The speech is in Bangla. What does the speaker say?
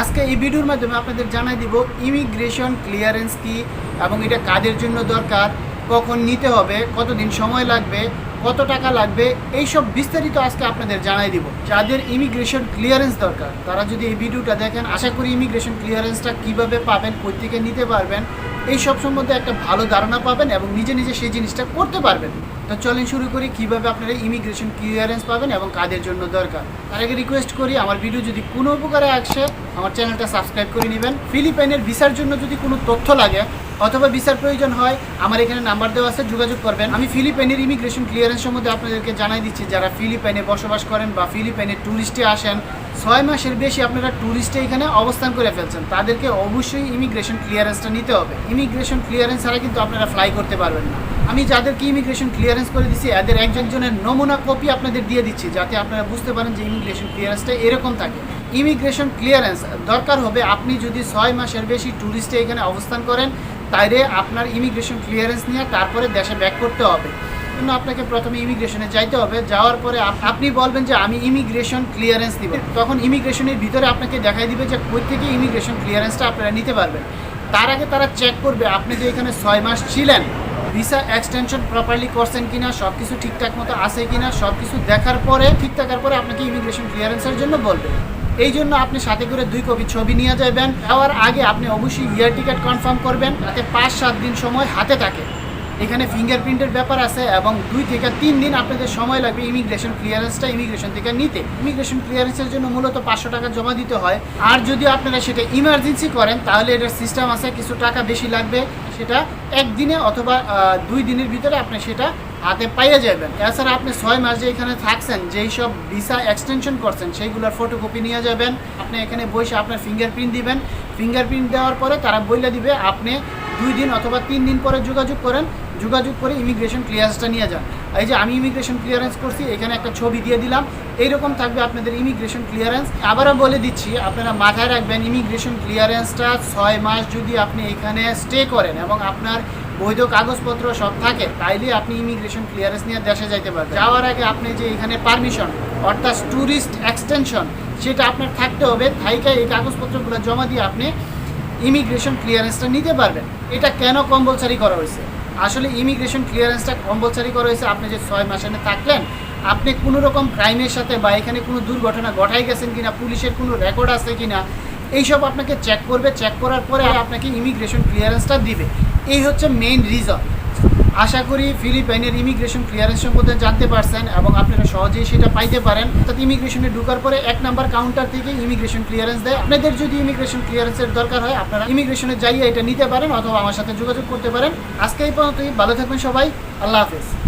আজকে এই ভিডিওর মাধ্যমে আপনাদের জানাই দিব ইমিগ্রেশন ক্লিয়ারেন্স কি এবং এটা কাদের জন্য দরকার, কখন নিতে হবে, কতদিন সময় লাগবে, কত টাকা লাগবে, এইসব বিস্তারিত আজকে আপনাদের জানাই দিব। যাদের ইমিগ্রেশন ক্লিয়ারেন্স দরকার, তারা যদি এই ভিডিওটা দেখেন, আশা করি ইমিগ্রেশন ক্লিয়ারেন্সটা কীভাবে পাবেন কই থেকে নিতে পারবেন এই সব সম্বন্ধে একটা ভালো ধারণা পাবেন এবং নিজে নিজে সেই জিনিসটা করতে পারবেন। তো চলেন শুরু করি, কীভাবে আপনারা ইমিগ্রেশন ক্লিয়ারেন্স পাবেন এবং কাদের জন্য দরকার। তার আগে রিকোয়েস্ট করি, আমার ভিডিও যদি কোনো উপকারে আসে, আমার চ্যানেলটা সাবস্ক্রাইব করে নেবেন। ফিলিপাইনের ভিসার জন্য যদি কোনো তথ্য লাগে অথবা ভিসার প্রয়োজন হয়, আমার এখানে নাম্বার দেওয়া আছে, যোগাযোগ করবেন। আমি ফিলিপাইনের ইমিগ্রেশন ক্লিয়ারেন্স সম্বন্ধে আপনাদেরকে জানাই দিচ্ছি, যারা ফিলিপাইনে বসবাস করেন বা ফিলিপাইনে ট্যুরিস্টে আসেন, ছয় মাসের বেশি আপনারা ট্যুরিস্টে এখানে অবস্থান করে ফেলছেন। তাদেরকে অবশ্যই ইমিগ্রেশন ক্লিয়ারেন্সটা নিতে হবে। ইমিগ্রেশন ক্লিয়ারেন্স ছাড়া কিন্তু আপনারা ফ্লাই করতে পারবেন না। আমি যাদেরকে ইমিগ্রেশন ক্লিয়ারেন্স করে দিচ্ছি এদের একজনের নমুনা কপি আপনাদের দিয়ে দিচ্ছি, যাতে আপনারা বুঝতে পারেন যে ইমিগ্রেশন ক্লিয়ারেন্সটা এরকম থাকে। ইমিগ্রেশন ক্লিয়ারেন্স দরকার হবে, আপনি যদি ছয় মাসের বেশি ট্যুরিস্টে এখানে অবস্থান করেন তাইলে আপনার ইমিগ্রেশন ক্লিয়ারেন্স নিয়ে তারপরে দেশে ব্যাক করতে হবে। জন্য আপনাকে প্রথমে ইমিগ্রেশনে যাইতে হবে, যাওয়ার পরে আপ- আপনি বলবেন যে আমি ইমিগ্রেশন ক্লিয়ারেন্স দিব তখন ইমিগ্রেশনের ভিতরে আপনাকে দেখাই দিবে যে কই থেকে ইমিগ্রেশন ক্লিয়ারেন্সটা আপনারা নিতে পারবেন। তার আগে তারা চেক করবে, আপনি যে এখানে ছয় মাস ছিলেন ভিসা এক্সটেনশন প্রপারলি করছেন কিনা সব কিছু ঠিকঠাক মতো আছে কিনা সব কিছু দেখার পরে, ঠিক থাকার পরে আপনাকে ইমিগ্রেশন ক্লিয়ারেন্সের জন্য বলবে। এই জন্য আপনি সাথে করে দুই কপি ছবি নিয়ে যাবেন। যাওয়ার আগে আপনি অবশ্যই ইয়ার টিকিট কনফার্ম করবেন তাতে পাঁচ সাত দিন সময় হাতে থাকে। এখানে ফিঙ্গারপ্রিন্টের ব্যাপার আছে এবং দুই থেকে তিন দিন আপনাদের সময় লাগবে ইমিগ্রেশন ক্লিয়ারেন্সটা ইমিগ্রেশন থেকে নিতে। ইমিগ্রেশন ক্লিয়ারেন্সের জন্য মূলত পাঁচশো টাকা জমা দিতে হয়। আর যদি আপনারা সেটা ইমার্জেন্সি করেন, তাহলে এটার সিস্টেম আছে, কিছু টাকা বেশি লাগবে সেটা একদিনে অথবা দুই দিনের ভিতরে আপনি সেটা হাতে পাইয়ে যাবেন। এছাড়া আপনি ছয় মাস যে এখানে থাকছেন, যেই সব ভিসা এক্সটেনশন করছেন, সেইগুলোর ফটোকপি নিয়ে যাবেন। আপনি এখানে বসে আপনার ফিঙ্গারপ্রিন্ট দিবেন। ফিঙ্গারপ্রিন্ট দেওয়ার পরে তারা বইলে দিবে, আপনি দুই দিন অথবা তিন দিন পরে যোগাযোগ করেন। যোগাযোগ করে ইমিগ্রেশন ক্লিয়ারেন্সটা নিয়ে যান। এই যে আমি ইমিগ্রেশন ক্লিয়ারেন্স করছি, এখানে একটা ছবি দিয়ে দিলাম। এইরকম থাকবে আপনাদের ইমিগ্রেশন ক্লিয়ারেন্স আবারও বলে দিচ্ছি, আপনারা মাথায় রাখবেন ইমিগ্রেশন ক্লিয়ারেন্সটা ছয় মাস যদি আপনি এখানে স্টে করেন এবং আপনার বৈধ কাগজপত্র সব থাকে, তাইলে আপনি ইমিগ্রেশন ক্লিয়ারেন্স নিয়ে দেশে যাইতে পারবেন। যাওয়ার আগে আপনি যে এখানে পারমিশন অর্থাৎ ট্যুরিস্ট এক্সটেনশন সেটা আপনার থাকতে হবে। থাইকা এই কাগজপত্রগুলো জমা দিয়ে আপনি ইমিগ্রেশন ক্লিয়ারেন্সটা নিতে পারবেন। এটা কেন কম্পালসারি করা হয়েছে? আসলে ইমিগ্রেশন ক্লিয়ারেন্সটা কম্পালসারি করা হয়েছে। আপনি যে ছয় মাস এনে থাকলেন, আপনি কোনো রকম ক্রাইমের সাথে বা এখানে কোনো দুর্ঘটনা ঘটাই গেছেন কিনা, পুলিশের কোনো রেকর্ড আছে কিনা, এইসব আপনাকে চেক করবে। চেক করার পরে আপনাকে ইমিগ্রেশন ক্লিয়ারেন্সটা দিবে। এই হচ্ছে মেইন রিজন আশা করি ফিলিপাইনের ইমিগ্রেশন ক্লিয়ারেন্স সম্বন্ধে জানতে পারছেন এবং আপনারা সহজেই সেটা পাইতে পারেন। অর্থাৎ ইমিগ্রেশনে ঢুকার পরে এক নাম্বার কাউন্টার থেকে ইমিগ্রেশন ক্লিয়ারেন্স দেয়। আপনাদের যদি ইমিগ্রেশন ক্লিয়ারেন্সের দরকার হয়, আপনারা ইমিগ্রেশনে যাইয়ে এটা নিতে পারেন অথবা আমার সাথে যোগাযোগ করতে পারেন। আজকে এই পর্যন্তই। ভালো থাকবেন সবাই। আল্লাহ হাফেজ।